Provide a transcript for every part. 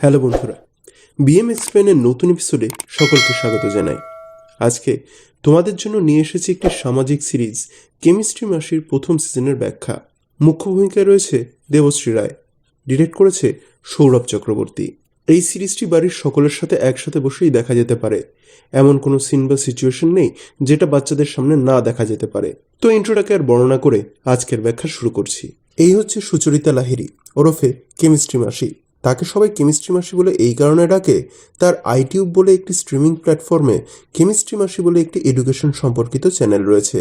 Hello বন্ধুরা BM এক্সপ্লেনের নতুন এপিসোডে সকলকে স্বাগত জানাই। আজকে তোমাদের জন্য নিয়ে এসেছি একটি সামাজিক সিরিজ কেমিস্ট্রি মাসির প্রথম সিজনের ব্যাখ্যা। মুখ্য ভূমিকায় রয়েছে দেবশ্রী রায় ডিরেক্ট করেছে সৌরভ চক্রবর্তী। এই সিরিজটি বাড়ির সকলের সাথে একসাথে বসেই দেখা যেতে পারে। এমন কোনো সিন বা সিচুয়েশন নেই যেটা বাচ্চাদের সামনে না দেখা যেতে পারে। তো ইন্ট্রোটাকে আর বর্ণনা করে আজকের ব্যাখ্যা শুরু করছি। এই হচ্ছে সুচরিতা লাহিরি ওরফে কেমিস্ট্রি মাসি তাকে সবাই কেমিস্ট্রি মাসি বলে এই কারণে ডাকে। তার আইটিউব বলে একটি স্ট্রিমিং প্ল্যাটফর্মে কেমিস্ট্রি মাসি বলে একটি এডুকেশন সম্পর্কিত চ্যানেল রয়েছে,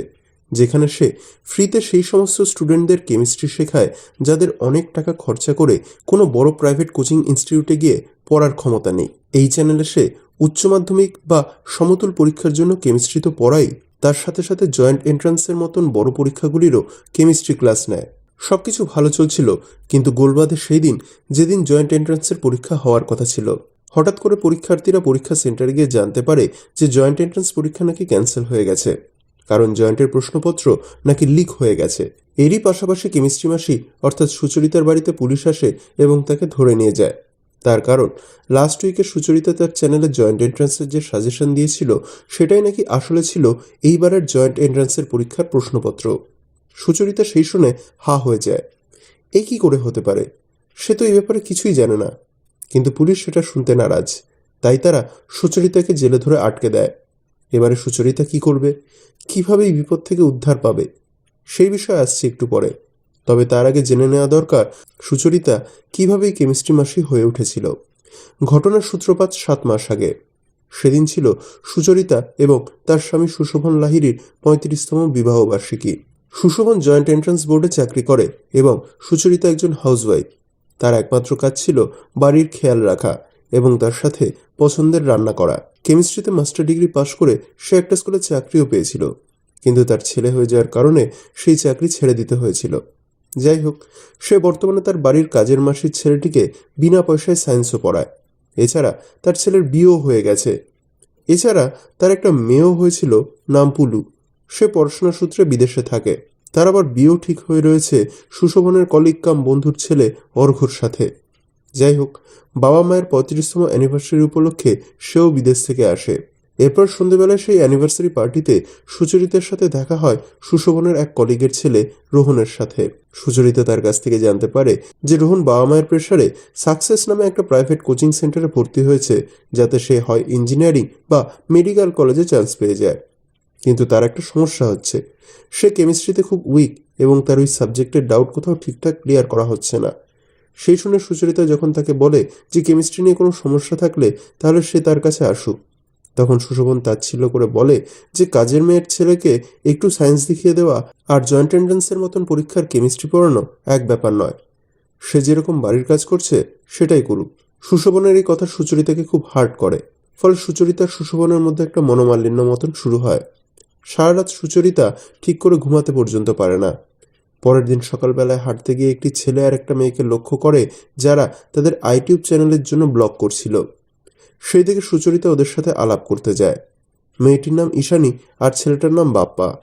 যেখানে সে ফ্রিতে সেই সমস্ত স্টুডেন্টদের কেমিস্ট্রি শেখায়, যাদের অনেক টাকা খরচা করে কোনো বড় প্রাইভেট কোচিং ইনস্টিটিউটে গিয়ে পড়ার ক্ষমতা নেই। এই চ্যানেলে সে উচ্চ মাধ্যমিক বা সমতুল পরীক্ষার জন্য কেমিস্ট্রি তো পড়াই, তার সাথে সাথে জয়েন্ট এন্ট্রান্সের মতন বড় পরীক্ষাগুলিরও কেমিস্ট্রি ক্লাস নেয়। সবকিছু ভালো চলছিল, কিন্তু গোলবাদে সেই দিন যেদিন জয়েন্ট এন্ট্রান্সের পরীক্ষা হওয়ার কথা ছিল। হঠাৎ করে পরীক্ষার্থীরা পরীক্ষা সেন্টারে গিয়ে জানতে পারে যে জয়েন্ট এন্ট্রান্স পরীক্ষা নাকি ক্যান্সেল হয়ে গেছে। কারণ জয়েন্টের প্রশ্নপত্র নাকি লিক হয়ে গেছে। এরই পাশাপাশি কেমিস্ট্রি মাসি, অর্থাৎ সুচরিতার বাড়িতে পুলিশ আসে এবং তাকে ধরে নিয়ে যায়। তার কারণ লাস্ট উইকে সুচরিতা তার চ্যানেলে জয়েন্ট এন্ট্রান্সের যে সাজেশন দিয়েছিল, সেটাই নাকি আসলে ছিল এইবারের জয়েন্ট এন্ট্রান্সের পরীক্ষার প্রশ্নপত্র। সুচরিতা সেই শুনে হা হয়ে যায়। এ কি করে হতে পারে? সে তো এই ব্যাপারে কিছুই জানে না। কিন্তু পুলিশ সেটা শুনতে নারাজ। তাই তারা সুচরিতাকে জেলে ধরে আটকে দেয়। এবারে সুচরিতা কি করবে? কীভাবে এই বিপদ থেকে উদ্ধার পাবে? সেই বিষয়ে আসছে একটু পরে। তবে তার আগে জেনে নেওয়া দরকার, সুচরিতা কীভাবে কেমিস্ট্রি মাসি হয়ে উঠেছিল। ঘটনার সূত্রপাত সাত মাস আগে। সেদিন ছিল সুচরিতা এবং তার স্বামী সুশোভন লাহিড়ির পঁয়ত্রিশতম বিবাহ বার্ষিকী সুশোভন জয়েন্ট এন্ট্রান্স বোর্ডে চাকরি করে এবং সুচরিতা একজন হাউসওয়াইফ। তার একমাত্র কাজ ছিল বাড়ির খেয়াল রাখা এবং তার সাথে পছন্দের রান্না করা। কেমিস্ট্রিতে মাস্টার ডিগ্রি পাশ করে সে একটা স্কুলে চাকরিও পেয়েছিল। কিন্তু তার ছেলে হয়ে যাওয়ার কারণে সেই চাকরি ছেড়ে দিতে হয়েছিল। যাই হোক, সে বর্তমানে তার বাড়ির কাজের মাসির ছেলেটিকে বিনা পয়সায় সায়েন্সও পড়ায়। এছাড়া তার ছেলের বিয়েও হয়ে গেছে। এছাড়া তার একটা মেয়েও হয়েছিল নাম পুলু সে পড়াশোনা সূত্রে বিদেশে থাকে। তার আবার বিয়েও ঠিক হয়ে রয়েছে সুশোভনের কলিগ কাম বন্ধুর ছেলে অর্ঘর সাথে। যাই হোক, বাবা মায়ের পঁয়ত্রিশতম অ্যানিভার্সারি উপলক্ষে সেও বিদেশ থেকে আসে। এরপর সন্ধেবেলায় সেই অ্যানিভার্সারি পার্টিতে সুচরিতার সাথে দেখা হয় সুশোভনের এক কলিগের ছেলে রোহনের সাথে। সুচরিতা তার কাছ থেকে জানতে পারে যে রোহন বাবা মায়ের প্রেশারে সাকসেস নামে একটা প্রাইভেট কোচিং সেন্টারে ভর্তি হয়েছে, যাতে সে হয় ইঞ্জিনিয়ারিং বা মেডিকেল কলেজে চান্স পেয়ে যায়। কিন্তু তার একটা সমস্যা হচ্ছে। সে কেমিস্ট্রিতে খুব উইক এবং তার ওই সাবজেক্টের ডাউট কোথাও ঠিকঠাক ক্লিয়ার করা হচ্ছে না। সেই শুনে সুচরিতা যখন তাকে বলে যে কেমিস্ট্রি নিয়ে কোনো সমস্যা থাকলে তাহলে সে তার কাছে আসুক। তখন সুশোভন তাচ্ছিল্য করে বলে যে কাজের মেয়ের ছেলেকে একটু সায়েন্স দেখিয়ে দেওয়া আর জয়েন্ট এন্ট্রান্সের মতন পরীক্ষার কেমিস্ট্রি পড়ানো এক ব্যাপার নয়। সে যেরকম বাড়ির কাজ করছে, সেটাই করুক। সুশোভনের এই কথা সুচরিতাকে খুব হার্ট করে। ফলে সুচরিতার সুশোভনের মধ্যে একটা মনোমালিন্য মতন শুরু হয়। সারা রাত সুচরিতা ঠিক করে ঘুমাতে পর্যন্ত পারে না। পরের দিন সকালবেলায় হাঁটতে গিয়ে একটি ছেলে আর একটা মেয়েকে লক্ষ্য করে যারা তাদের আইটিউব চ্যানেলের জন্য ব্লগ করছিল। সেই থেকে সুচরিতা ওদের সাথে আলাপ করতে যায়। মেয়েটির নাম ঈশানী আর ছেলেটার নাম বাপ্পা।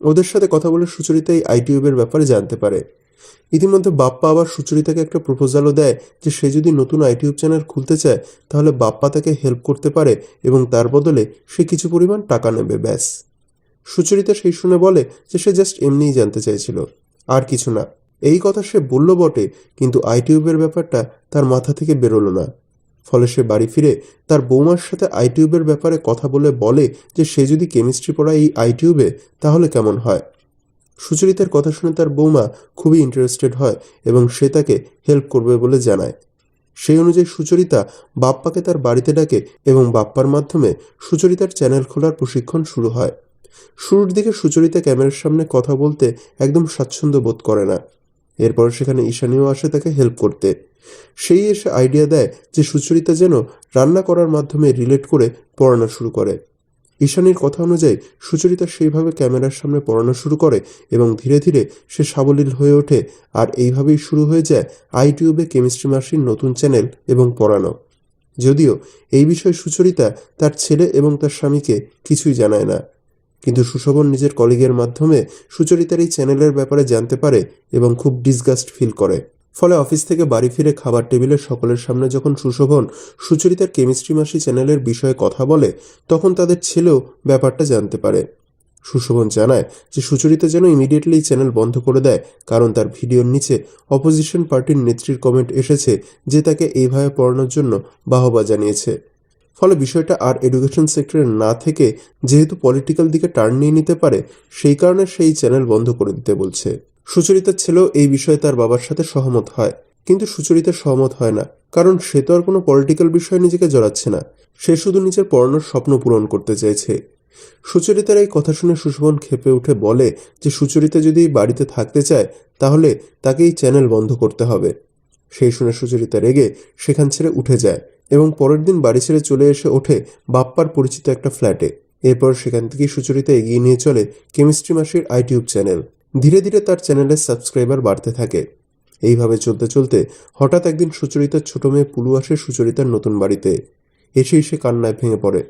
ওদের সাথে কথা বলে সুচরিতা এই আইটিউবের ব্যাপারে জানতে পারে। ইতিমধ্যে বাপ্পা আবার সুচরিতাকে একটা প্রপোজালও দেয় যে সে যদি নতুন আইটিউব চ্যানেল খুলতে চায়, তাহলে বাপ্পা তাকে হেল্প করতে পারে এবং তার বদলে সে কিছু পরিমাণ টাকা নেবে, ব্যাস। সুচরিতা সেই শুনে বলে যে সে জাস্ট এমনিই জানতে চাইছিল। আর কিছু না। এই কথা সে বলল বটে, কিন্তু আইটিউবের ব্যাপারটা তার মাথা থেকে বেরোলো না। ফলে সে বাড়ি ফিরে তার বৌমার সাথে আইটিউবের ব্যাপারে কথা বলে বলে যে সে যদি কেমিস্ট্রি পড়ায় এই আইটিউবে, তাহলে কেমন হয়? সুচরিতার কথা শুনে তার বৌমা খুবই ইন্টারেস্টেড হয় এবং সে তাকে হেল্প করবে বলে জানায়। সেই অনুযায়ী সুচরিতা বাপ্পাকে তার বাড়িতে ডাকে এবং বাপ্পার মাধ্যমে সুচরিতার চ্যানেল খোলার প্রশিক্ষণ শুরু হয়। শুরুর দিকে সুচরিতা ক্যামেরার সামনে কথা বলতে একদম স্বাচ্ছন্দ্য বোধ করে না। এরপর সেখানে ঈশানীও আসে তাকে হেল্প করতে। সেই এসে আইডিয়া দেয় যে সুচরিতা যেন রান্না করার মাধ্যমে রিলেট করে পড়ানো শুরু করে। ঈশানীর কথা অনুযায়ী সুচরিতা সেইভাবে ক্যামেরার সামনে পড়ানো শুরু করে এবং ধীরে ধীরে সে সাবলীল হয়ে ওঠে আর এইভাবেই শুরু হয়ে যায় আইটিউবে কেমিস্ট্রি মাসির নতুন চ্যানেল এবং পড়ানো। যদিও এই বিষয়ে সুচরিতা তার ছেলে এবং তার স্বামীকে কিছুই জানায় না। কিন্তু সুশোভন নিজের কলিগের মাধ্যমে সুচরিতার এই চ্যানেলের ব্যাপারে জানতে পারে এবং খুব ডিসগাস্ট ফিল করে। ফলে অফিস থেকে বাড়ি ফিরে খাবার টেবিলে সকলের সামনে যখন সুশোভন সুচরিতার কেমিস্ট্রি মাসি চ্যানেলের বিষয়ে কথা বলে, তখন তাদের ছেলেও ব্যাপারটা জানতে পারে। সুশোভন জানায় যে সুচরিতা যেন ইমিডিয়েটলি চ্যানেল বন্ধ করে দেয়, কারণ তার ভিডিওর নিচে অপোজিশন পার্টির নেত্রীর কমেন্ট এসেছে যে তাকে এইভাবে পড়ানোর জন্য বাহবা জানিয়েছে। ফলে বিষয়টা আর এডুকেশন সেক্টরে না থেকে যেহেতু পলিটিক্যাল দিকে টার্ন নিয়ে নিতে পারে, সেই কারণে সেই চ্যানেল বন্ধ করে দিতে বলছে। সুচরিতার ছেলেও এই বিষয়ে তার বাবার সাথে সহমত হয়। কিন্তু সুচরিতা সহমত হয় না, কারণ সে তো আর কোনো পলিটিক্যাল বিষয়ে নিজেকে জড়াচ্ছে না। সে শুধু নিজের পড়ানোর স্বপ্ন পূরণ করতে চাইছে। সুচরিতার এই কথা শুনে সুশোভন ক্ষেপে উঠে বলে যে, সুচরিতা যদি বাড়িতে থাকতে চায়, তাহলে তাকে এই চ্যানেল বন্ধ করতে হবে। সেই শুনে সুচরিতা রেগে সেখান ছেড়ে উঠে যায়। এবং পরের দিন বাড়ি ছেড়ে চলে এসে ওঠে বাপ্পার পরিচিত একটা ফ্ল্যাটে। এরপর সেখান থেকেই সুচরিতা এগিয়ে নিয়ে চলে কেমিস্ট্রি মাসির আইটিউব চ্যানেল। ধীরে ধীরে তার চ্যানেলের সাবস্ক্রাইবার বাড়তে থাকে। এইভাবে চলতে চলতে হঠাৎ একদিন সুচরিতার ছোট মেয়ে পুলু আসে সুচরিতার নতুন বাড়িতে। এসেই সে কান্নায় ভেঙে পড়ে।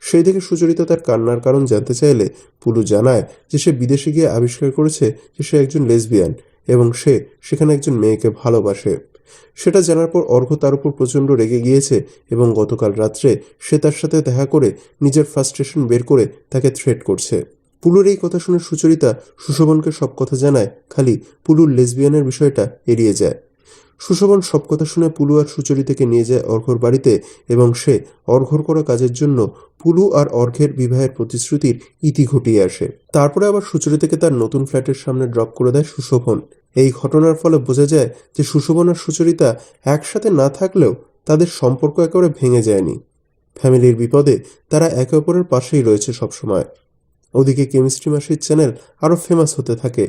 সেই থেকে সুচরিতা তার কান্নার কারণ জানতে চাইলে পুলু জানায় যে সে বিদেশে গিয়ে আবিষ্কার করেছে যে সে একজন লেসবিয়ান এবং সে সেখানে একজন মেয়েকে ভালোবাসে। সেটা জানার পর অর্ঘ্য তার উপর প্রচণ্ড রেগে গিয়েছে এবং গতকাল রাত্রে সে তার সাথে দেখা করে নিজের ফ্রাস্ট্রেশন বের করে তাকে থ্রেট করছে। পুলুর এই কথা শুনে সুচরিতা সুশোভনকে সব কথা জানায়, খালি পুলুর লেসবিয়ানের বিষয়টা এড়িয়ে যায়। সুশোভন সব কথা শুনে পুলু আর সুচরিতাকে নিয়ে যায় অর্ঘ্যর বাড়িতে এবং সে অর্ঘ্যর করা কাজের জন্য পুলু আর অর্ঘ্যের বিবাহের প্রতিশ্রুতির ইতি ঘটিয়ে আসে। তারপরে আবার সুচরিতাকে তার নতুন ফ্ল্যাটের সামনে ড্রপ করে দেয় সুশোভন। এই ঘটনার ফলে বোঝা যায় যে সুশোভন আর সুচরিতা একসাথে না থাকলেও তাদের সম্পর্ক একেবারে ভেঙে যায়নি। ফ্যামিলির বিপদে তারা একে অপরের পাশেই রয়েছে সবসময়। ওদিকে কেমিস্ট্রি মাসির চ্যানেল আরও ফেমাস হতে থাকে।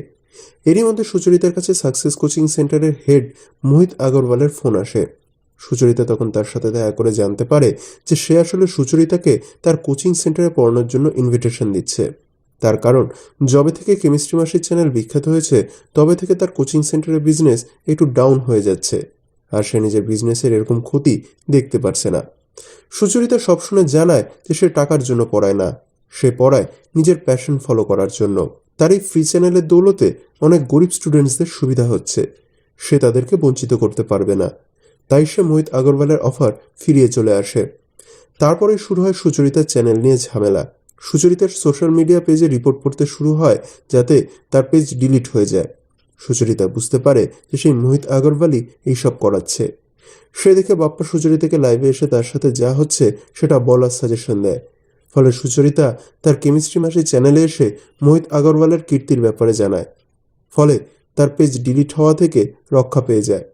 এরই মধ্যে সুচরিতার কাছে সাকসেস কোচিং সেন্টারের হেড মোহিত আগরওয়ালের ফোন আসে। সুচরিতা তখন তার সাথে দেখা করে জানতে পারে যে সে আসলে সুচরিতাকে তার কোচিং সেন্টারে পড়ানোর জন্য ইনভিটেশন দিচ্ছে। তার কারণ, যবে থেকে কেমিস্ট্রি মাসির চ্যানেল বিখ্যাত হয়েছে, তবে থেকে তার কোচিং সেন্টারের বিজনেস একটু ডাউন হয়ে যাচ্ছে। আর সে নিজের বিজনেসের এরকম ক্ষতি দেখতে পারছে না। সুচরিতা সবসময় জানায় যে সে টাকার জন্য পড়ায় না। সে পড়ায় নিজের প্যাশন ফলো করার জন্য। তার এই ফ্রি চ্যানেলের দৌলতে অনেক গরিব স্টুডেন্টসদের সুবিধা হচ্ছে। সে তাদেরকে বঞ্চিত করতে পারবে না। তাই সে মোহিত আগরওয়ালের অফার ফিরিয়ে চলে আসে। তারপরে শুরু হয় সুচরিতার চ্যানেল নিয়ে ঝামেলা। সুচরিতার সোশ্যাল মিডিয়া পেজে রিপোর্ট পড়তে শুরু হয় যাতে তার পেজ ডিলিট হয়ে যায়। সুচরিতা বুঝতে পারে যে সেই মোহিত আগরওয়ালই এইসব করাচ্ছে। সে দেখে বাপ্পা সুচরিতাকে লাইভে এসে তার সাথে যা হচ্ছে সেটা বলার সাজেশন দেয়। ফলে সুচরিতা তার কেমিস্ট্রি মাসে চ্যানেলে এসে মোহিত আগরওয়ালের কীর্তির ব্যাপারে জানায়। ফলে তার পেজ ডিলিট হওয়া থেকে রক্ষা পেয়ে যায়।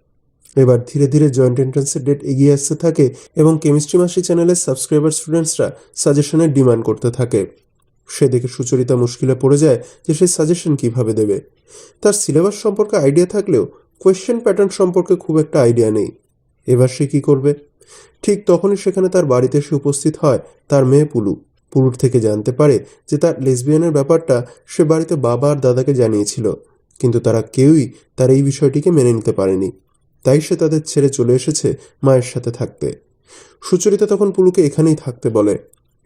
এবার ধীরে ধীরে জয়েন্ট এন্ট্রান্সের ডেট এগিয়ে আসতে থাকে এবং কেমিস্ট্রি মাসি চ্যানেলের সাবস্ক্রাইবার স্টুডেন্টসরা সাজেশনের ডিমান্ড করতে থাকে। সে দেখে সুচরিতা মুশকিলে পড়ে যায় যে সে সাজেশন কীভাবে দেবে। তার সিলেবাস সম্পর্কে আইডিয়া থাকলেও কোয়েশ্চেন প্যাটার্ন সম্পর্কে খুব একটা আইডিয়া নেই। এবার সে কি করবে? ঠিক তখনই সেখানে তার বাড়িতে এসে উপস্থিত হয় তার মেয়ে পুলু। পুলুর থেকে জানতে পারে যে তার লেসবিয়ানের ব্যাপারটা সে বাড়িতে বাবা আর দাদাকে জানিয়েছিল, কিন্তু তারা কেউই তার এই বিষয়টিকে মেনে নিতে পারেনি। তাই সে তাদের ছেড়ে চলে এসেছে মায়ের সাথে থাকতে। সুচরিতা তখন পুলুকে এখানেই থাকতে বলে।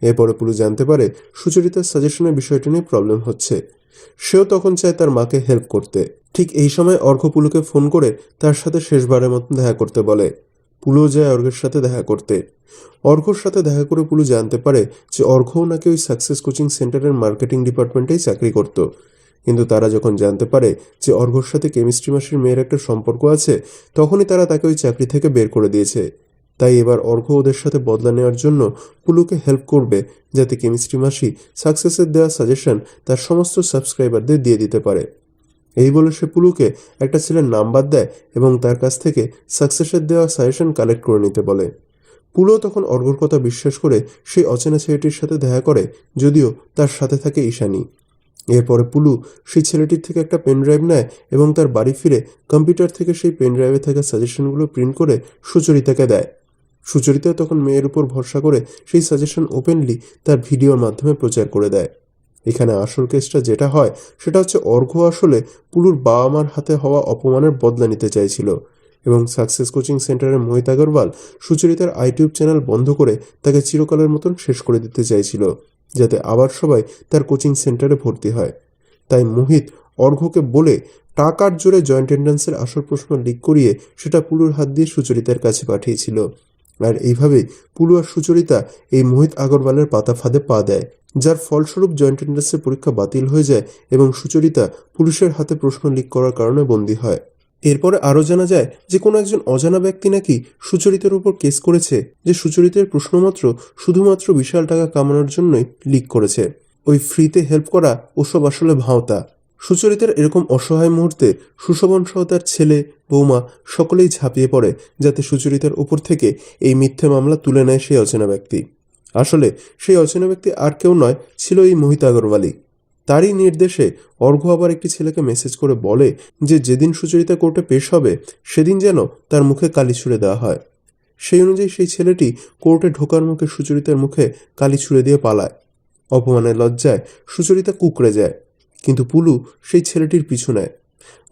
এরপরে পুলু জানতে পারে সুচরিতার সাজেশনের বিষয়টি নিয়ে প্রবলেম হচ্ছে। সেও তখন চায় তার মাকে হেল্প করতে। ঠিক এই সময় অর্ঘ্য পুলুকে ফোন করে তার সাথে শেষবারের মতন দেখা করতে বলে। পুলুও যায় অর্ঘের সাথে দেখা করতে। অর্ঘ্যর সাথে দেখা করে পুলু জানতে পারে যে অর্ঘও নাকি ওই সাকসেস কোচিং সেন্টারের মার্কেটিং ডিপার্টমেন্টেই চাকরি করত। কিন্তু তারা যখন জানতে পারে যে অর্ঘর সাথে কেমিস্ট্রি মাসির মেয়ের একটা সম্পর্ক আছে, তখনই তারা তাকে ওই চাকরি থেকে বের করে দিয়েছে। তাই এবার অর্ঘ ওদের সাথে বদলা নেওয়ার জন্য পুলুকে হেল্প করবে, যাতে কেমিস্ট্রি মাসি সাকসেসের দেওয়া সাজেশন তার সমস্ত সাবস্ক্রাইবারদের দিয়ে দিতে পারে। এই বলে সে পুলুকে একটা ছেলের নাম্বার দেয় এবং তার কাছ থেকে সাকসেসের দেওয়া সাজেশন কালেক্ট করে নিতে বলে। পুলও তখন অর্ঘর কথা বিশ্বাস করে সেই অচেনা ছেলেটির সাথে দেখা করে, যদিও তার সাথে থাকে ঈশানী। এরপরে পুলু সেই ছেলেটির থেকে একটা পেন ড্রাইভ নেয় এবং তার বাড়ি ফিরে কম্পিউটার থেকে সেই পেন ড্রাইভে থাকা সাজেশনগুলো প্রিন্ট করে সুচরিতাকে দেয়। সুচরিতা তখন মেয়ের উপর ভরসা করে সেই সাজেশন ওপেনলি তার ভিডিওর মাধ্যমে প্রচার করে দেয়। এখানে আসল কেসটা যেটা হয় সেটা হচ্ছে অর্ঘ্য আসলে পুলুর বাবা মার হাতে হওয়া অপমানের বদলা নিতে চাইছিল। এবং সাকসেস কোচিং সেন্টারের মোহিত আগরওয়াল সুচরিতার আইটিউব চ্যানেল বন্ধ করে তাকে চিরকালের মতন শেষ করে দিতে চাইছিল, যাতে আবার সবাই তার কোচিং সেন্টারে ভর্তি হয়। তাই মোহিত অর্ঘ্যকে বলে টাকার জোরে জয়েন্ট এন্ট্রান্সের আসল প্রশ্ন লিক করিয়ে সেটা পুলুর হাত দিয়ে সুচরিতার কাছে পাঠিয়েছিল। আর এইভাবে পুলু আর সুচরিতা এই মোহিত আগরওয়ালের পাতা ফাঁদে পা দেয়, যার ফলস্বরূপ জয়েন্ট এন্ট্রান্সের পরীক্ষা বাতিল হয়ে যায় এবং সুচরিতা পুলিশের হাতে প্রশ্ন লিক করার কারণে বন্দী হয়। এরপরে আরও জানা যায় যে কোনো একজন অজানা ব্যক্তি নাকি সুচরিতার উপর কেস করেছে, যে সুচরিতার প্রশ্নমাত্র শুধুমাত্র বিশাল টাকা কামানোর জন্যই লিক করেছে। ওই ফ্রিতে হেল্প করা ওসব আসলে ভাওতা। সুচরিতার এরকম অসহায় মুহূর্তে সুশোভন সহ তার ছেলে, বৌমা সকলেই ঝাঁপিয়ে পড়ে, যাতে সুচরিতার উপর থেকে এই মিথ্যে মামলা তুলে নেয় সেই অচেনা ব্যক্তি। আসলে সেই অচেনা ব্যক্তি আর কেউ নয়, ছিল এই মোহিত আগরওয়ালি। তারই নির্দেশে অর্ঘ্য আবার একটি ছেলেকে মেসেজ করে বলে যে যেদিন সুচরিতা কোর্টে পেশ হবে, সেদিন যেন তার মুখে কালি ছুঁড়ে দেওয়া হয়। সেই অনুযায়ী সেই ছেলেটি কোর্টে ঢোকার মুখে সুচরিতার মুখে কালি ছুঁড়ে দিয়ে পালায়। অপমানের লজ্জায় সুচরিতা কুকড়ে যায়, কিন্তু পুলু সেই ছেলেটির পিছু নেয়।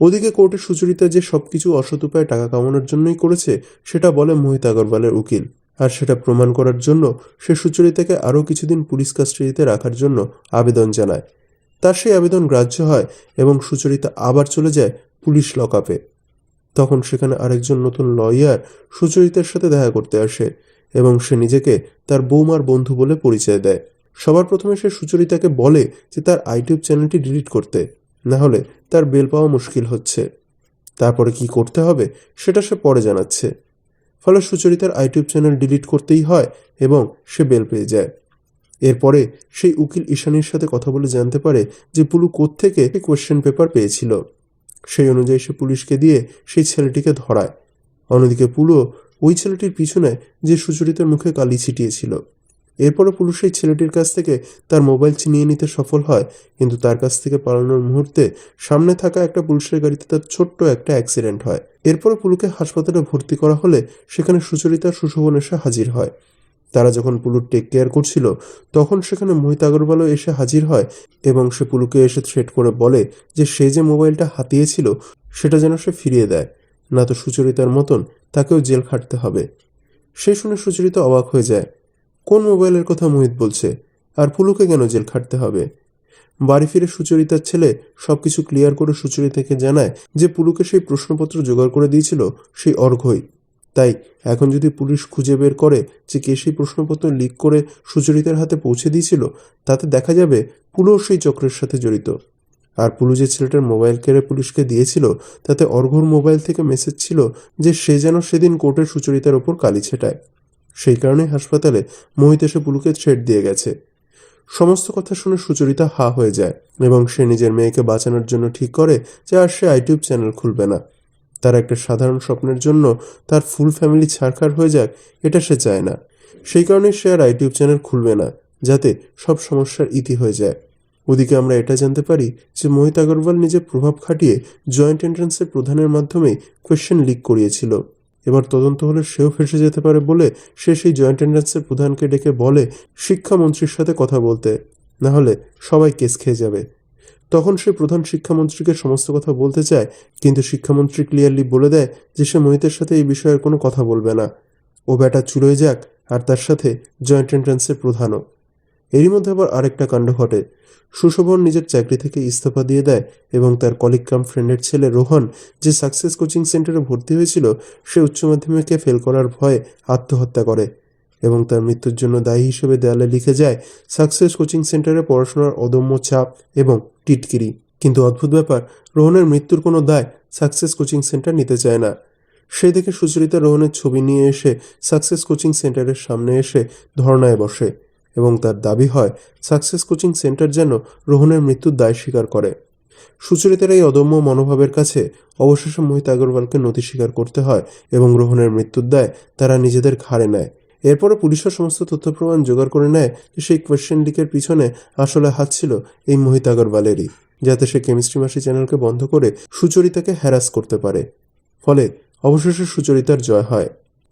ওদিকে কোর্টে সুচরিতা যে সবকিছু অসৎ উপায়ে টাকা কামানোর জন্যই করেছে, সেটা বলে মোহিত আগরওয়ালের উকিল। আর সেটা প্রমাণ করার জন্য সে সুচরিতাকে আরও কিছুদিন পুলিশ কাস্টাডিতে রাখার জন্য আবেদন জানায়। তার সেই আবেদন গ্রাহ্য হয় এবং সুচরিতা আবার চলে যায় পুলিশ লকআপে। তখন সেখানে আরেকজন নতুন লয়ার সুচরিতার সাথে দেখা করতে আসে এবং সে নিজেকে তার বৌমার বন্ধু বলে পরিচয় দেয়। সবার প্রথমে সে সুচরিতাকে বলে যে তার আইটিউব চ্যানেলটি ডিলিট করতে, না হলে তার বেল পাওয়া মুশকিল হচ্ছে। তারপরে কি করতে হবে সেটা সে পরে জানাচ্ছে। ফলে সুচরিতার আইটিউব চ্যানেল ডিলিট করতেই হয় এবং সে বেল পেয়ে যায়। এরপরে সেই উকিল ঈশানীর সাথে কথা বলে জানতে পারে যে পুলু কোত্থেকে কোয়েশ্চেন পেপার পেয়েছিল। সেই অনুযায়ী সে পুলিশকে দিয়ে সেই ছেলেটিকে ধরায়। অন্যদিকে পুলুও ওই ছেলেটির পিছনে যে সুচরিতার মুখে কালি ছিটিয়েছিল। এরপরে পুলিশ সেই ছেলেটির কাছ থেকে তার মোবাইল ছিনিয়ে নিতে সফল হয়, কিন্তু তার কাছ থেকে পালানোর মুহূর্তে সামনে থাকা একটা পুলিশের গাড়িতে তার ছোট্ট একটা অ্যাক্সিডেন্ট হয়। এরপরে পুলুকে হাসপাতালে ভর্তি করা হলে সেখানে সুচরিতার সুশোভন এসে হাজির হয়। তারা যখন পুলুর টেক কেয়ার করছিল, তখন সেখানে মোহিত আগরওয়ালও এসে হাজির হয় এবং সে পুলুকে এসে থ্রেট করে বলে যে সে যে মোবাইলটা হাতিয়েছিল, সেটা যেন সে ফিরিয়ে দেয়। না তো সুচরিতার মতন তাকেও জেল খাটতে হবে। সে শুনে সুচরিতা অবাক হয়ে যায়। কোন মোবাইলের কথা মোহিত বলছে? আর পুলুকে কেন জেল খাটতে হবে? বাড়ি ফিরে সুচরিতার ছেলে সবকিছু ক্লিয়ার করে সুচরিতাকে জানায় যে পুলুকে সেই প্রশ্নপত্র জোগাড় করে দিয়েছিল সেই অর্ঘই। তাই এখন যদি পুলিশ খুঁজে বের করে যে কে সেই প্রশ্নপত্র লিক করে সুচরিতার হাতে পৌঁছে দিয়েছিল, তাতে দেখা যাবে পুলুও সেই চক্রের সাথে জড়িত। আর পুলু যে ছেলেটার মোবাইল কেড়ে পুলিশকে দিয়েছিল, তাতে অর্ঘর মোবাইল থেকে মেসেজ ছিল যে সে যেন সেদিন কোর্টের সুচরিতার ওপর কালি ছেটায়। সেই কারণে হাসপাতালে মোহিত এসে পুলুকে থ্রেট দিয়ে গেছে। সমস্ত কথা শুনে সুচরিতা হা হয়ে যায় এবং সে নিজের মেয়েকে বাঁচানোর জন্য ঠিক করে যে আর সে আইটিউব চ্যানেল খুলবে না। তার একটা সাধারণ স্বপ্নের জন্য তার ফুল ফ্যামিলি ছাড়খাড় হয়ে যাক, এটা সে চায় না। সেই কারণে সে আর ইউটিউব চ্যানেল খুলবে না, যাতে সব সমস্যার ইতি হয়ে যায়। ওদিকে আমরা এটা জানতে পারি যে মোহিত আগরওয়াল নিজের প্রভাব খাটিয়ে জয়েন্ট এন্ট্রান্সের প্রধানের মাধ্যমেই কোয়েশ্চেন লিক করিয়েছিল। এবার তদন্ত হলে সেও ফেসে যেতে পারে বলে সে সেই জয়েন্ট এন্ট্রান্সের প্রধানকে ডেকে বলে, শিক্ষামন্ত্রীর সাথে কথা বলতে না হলে সবাই কেস খেয়ে যাবে। তখন সে প্রধান শিক্ষামন্ত্রীকে সমস্ত কথা বলতে চায়, কিন্তু শিক্ষামন্ত্রী ক্লিয়ারলি বলে দেয় যে সে মোহিতের সাথে এই বিষয়ের কোনো কথা বলবে না। ও ব্যাটা চুলোয় যাক, আর তার সাথে জয়েন্ট এন্ট্রান্সের প্রধানও। এরই মধ্যে আবার আরেকটা কাণ্ড ঘটে। সুশোভন নিজের চাকরি থেকে ইস্তফা দিয়ে দেয় এবং তার কলিগ কাম ফ্রেন্ডের ছেলে রোহন, যে সাকসেস কোচিং সেন্টারে ভর্তি হয়েছিল, সে উচ্চ মাধ্যমিকে ফেল করার ভয়ে আত্মহত্যা করে। এবং তার মৃত্যুর জন্য দায়ী হিসেবে দেয়ালে লিখে যায়, সাকসেস কোচিং সেন্টারে পড়াশোনার অদম্য চাপ এবং টিটকিরি। কিন্তু অদ্ভুত ব্যাপার, রোহনের মৃত্যুর কোনো দায় সাকসেস কোচিং সেন্টার নিতে চায় না। সেই দেখে সুচরিতা রোহনের ছবি নিয়ে এসে সাকসেস কোচিং সেন্টারের সামনে এসে ধর্নায় বসে এবং তার দাবি হয়, সাকসেস কোচিং সেন্টার যেন রোহনের মৃত্যুর দায় স্বীকার করে। সুচরিতার এই অদম্য মনোভাবের কাছে অবশেষে মোহিত আগরওয়ালকে নথি স্বীকার করতে হয় এবং রোহনের মৃত্যুর দায় তারা নিজেদের ঘাড়ে নেয়। এরপরে পুলিশের সমস্ত তথ্য প্রমাণ জোগাড় করে নেয় যে সেই কোয়েশ্চেন লিকের পিছনে আসলে হাত ছিল এই মোহিত আগরওয়ালেরই, যাতে সে কেমিস্ট্রি মাসি চ্যানেলকে বন্ধ করে সুচরিতাকে হ্যারাস করতে পারে। ফলে অবশেষে সুচরিতার জয় হয়।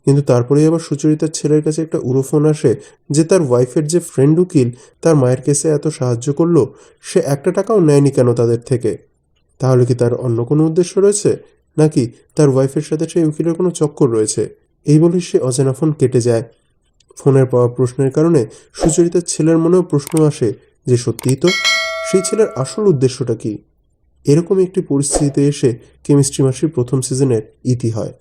কিন্তু তারপরেই আবার সুচরিতার ছেলের কাছে একটা উড়োফোন আসে যে তার ওয়াইফের যে ফ্রেন্ড উকিল তার মায়ের কেসে এত সাহায্য করল, সে একটা টাকাও নেয়নি কেন তাদের থেকে? তাহলে কি তার অন্য কোনো উদ্দেশ্য রয়েছে? নাকি তার ওয়াইফের সাথে সেই উকিলের কোনো চক্কর রয়েছে? এই বলে সে অজানা ফোন কেটে যায়। ফোনের পাওয়া প্রশ্নের কারণে সুচরিতার ছেলের মনেও প্রশ্ন আসে যে, সত্যিই তো? সেই ছেলের আসল উদ্দেশ্যটা কি? এরকম একটি পরিস্থিতিতে এসে কেমিস্ট্রি মাসির প্রথম সিজনের ইতি হয়।